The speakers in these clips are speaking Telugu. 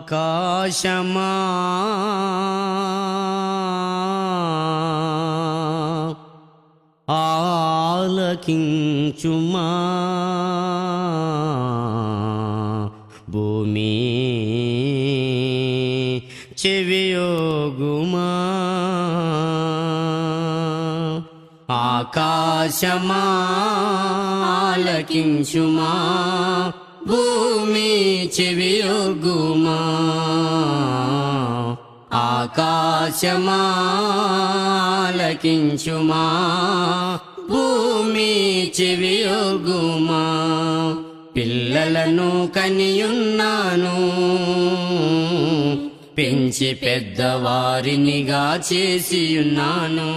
ఆకాశమా ఆలకించుమా భూమి చెవియోగుమా ఆకాశమా ఆలకించుమా భూమి చెవియొగ్గుమా ఆకాశమా ఆలకించుమా భూమి చెవియొగ్గుమా పిల్లలను కనియున్నాను. పెంచి పెద్దవారినిగా చేసియున్నాను.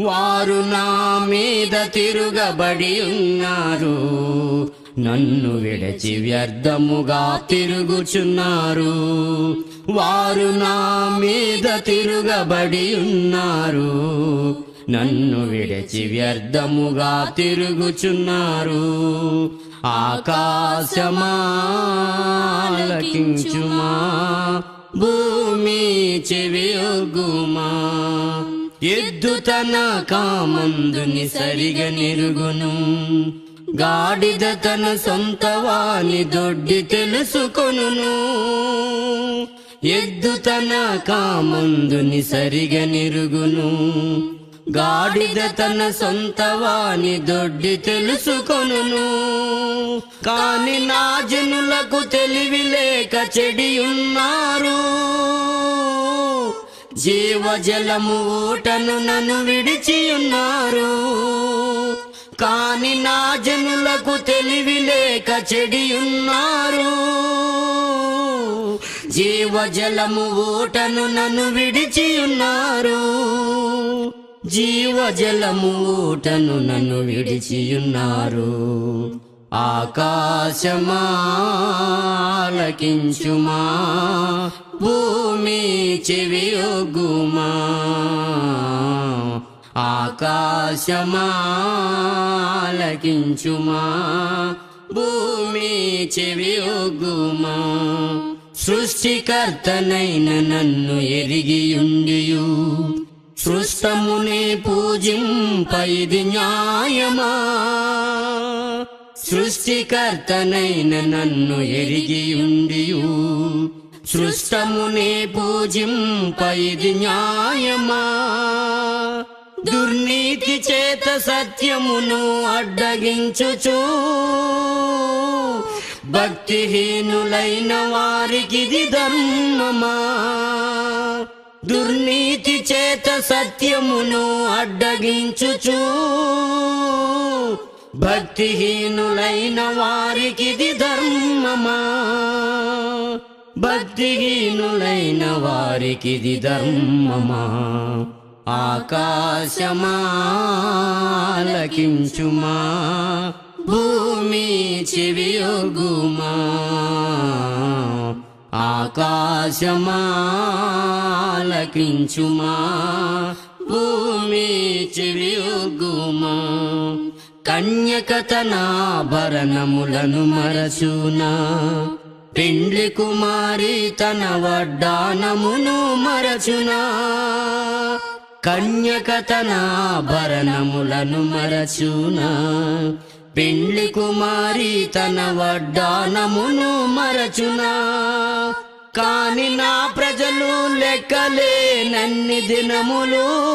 వారు నా మీద తిరుగబడి ఉన్నారు. నన్ను విడచి వ్యర్థముగా తిరుగుచున్నారు. వారు నా మీద తిరుగబడి ఉన్నారు. నన్ను విడచి వ్యర్థముగా తిరుగుచున్నారు. ఆకాశమాలకించుమా భూమి చెవియొగ్గుమా ఎద్దు తన కామందుని సరిగా నిరుగును. గాడిద తన సొంత వాని దొడ్డి తెలుసుకొనును. ఎద్దు తన కామందుని సరిగా నిరుగును. గాడిద తన సొంత వాని దొడ్డి తెలుసుకొనును. కాని నా జనులకు తెలివి లేక చెడి ఉన్నారు జీవజలము ఊటను నన్ను విడిచి ఉన్నారు కాని నా జనులకు తెలివి లేక చెడి ఉన్నారు జీవజలము ఊటను నన్ను విడిచి ఉన్నారు జీవజలము ఊటను నన్ను విడిచి ఉన్నారు ఆకాశమాలకించుమా భూమి చెవియొగ్గుమా ఆకాశమాలకించుమా భూమి చెవియొగ్గుమా సృష్టికర్తనైన నన్ను ఎరిగియుండియు. సృష్టమునే పూజింపైది న్యాయమా? సృష్టికర్తనైన నన్ను ఎరిగియుండియు. సృష్టమునే పూజింపైది న్యాయమా? దుర్నీతి చేత సత్యమును అడ్డగించుచు భక్తిహీనులైన వారికిది ధర్మమా? దుర్నీతి చేత సత్యమును అడ్డగించుచు భక్తిహీనులైన వారికిది ధర్మమా? భక్తిహీనులైన వారికిది ధర్మమా? ఆకాశమాలకించుమా భూమి చెవియొగ్గుమా? ఆకాశమాలకించుమా భూమి చెవియొగ్గుమా? కన్యకతనాభరణములను మరచునా? పెండ్లి కుమారి తన వడ్డానమును మరచునా. కన్యక తన భరణములను మరచునా. పెండ్లి కుమారి తన వడ్డానమును మరచునా. కాని నా ప్రజలు లెక్కలేనన్ని దినములు.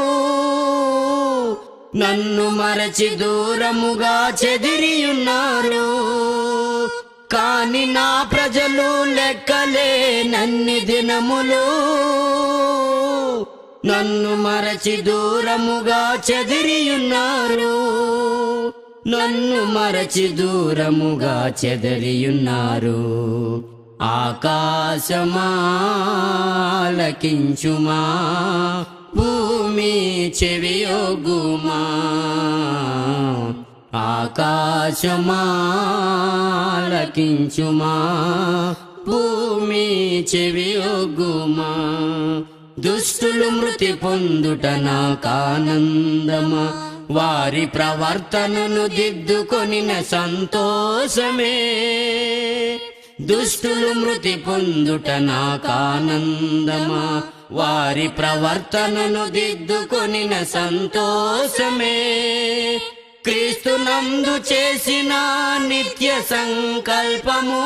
నన్ను మరచి దూరముగా చెదిరియున్నారు. కాని నా ప్రజలు లెక్కలేనన్ని దినములు. నన్ను మరచి దూరముగా చెదిరియున్నారు. నన్ను మరచి దూరముగా చెదరియున్నారు. ఆకాశమాలకించుమా భూమి చెవియోగుమా ఆకాశమాలకించుమా భూమి చెవియొగ్గుమా దుష్టులు మృతి పొందుట నాకానందమా వారి ప్రవర్తనను దిద్దుకొనిన సంతోషమే దుష్టులు మృతి పొందుట నాకానందమా వారి ప్రవర్తనను దిద్దుకొనిన సంతోషమే క్రీస్తునందు చేసిన నిత్య సంకల్పము.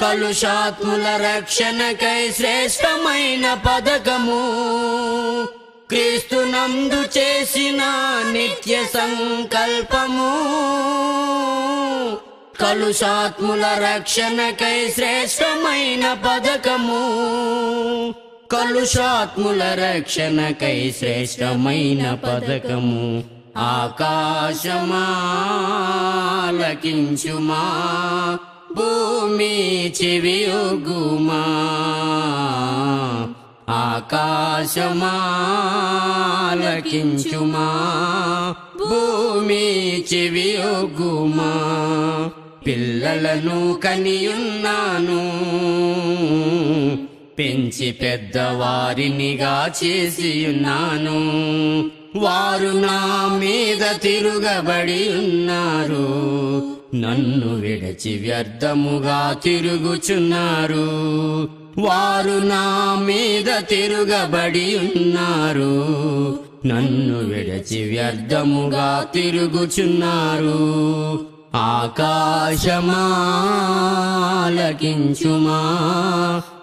కలుషాత్ముల రక్షణకై శ్రేష్టమైన పథకము. క్రీస్తునందు చేసిన నిత్య సంకల్పము. కలుషాత్ముల రక్షణకై శ్రేష్టమైన పథకము. కలుషాత్ముల రక్షణకై శ్రేష్టమైన పథకము. ఆకాశమాలకించుమా భూమి చెవియొగ్గుమా ఆకాశమాలకించుమా భూమి చెవియుగుమా. పిల్లలను కనియున్నాను. పెంచి పెద్దవారినిగా చేసి ఉన్నాను వారు నా మీద తిరుగబడి ఉన్నారు. నన్ను విడచి వ్యర్థముగా తిరుగుచున్నారు. వారు నా మీద తిరుగబడి ఉన్నారు. నన్ను విడచి వ్యర్థముగా తిరుగుచున్నారు. ఆకాశమాలకించుమా.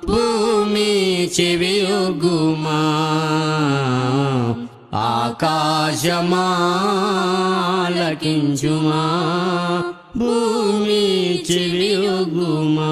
భూమి చెవియొగ్గుమా ఆకాశమాలకించుమా భూమి చెవియొగ్గుమా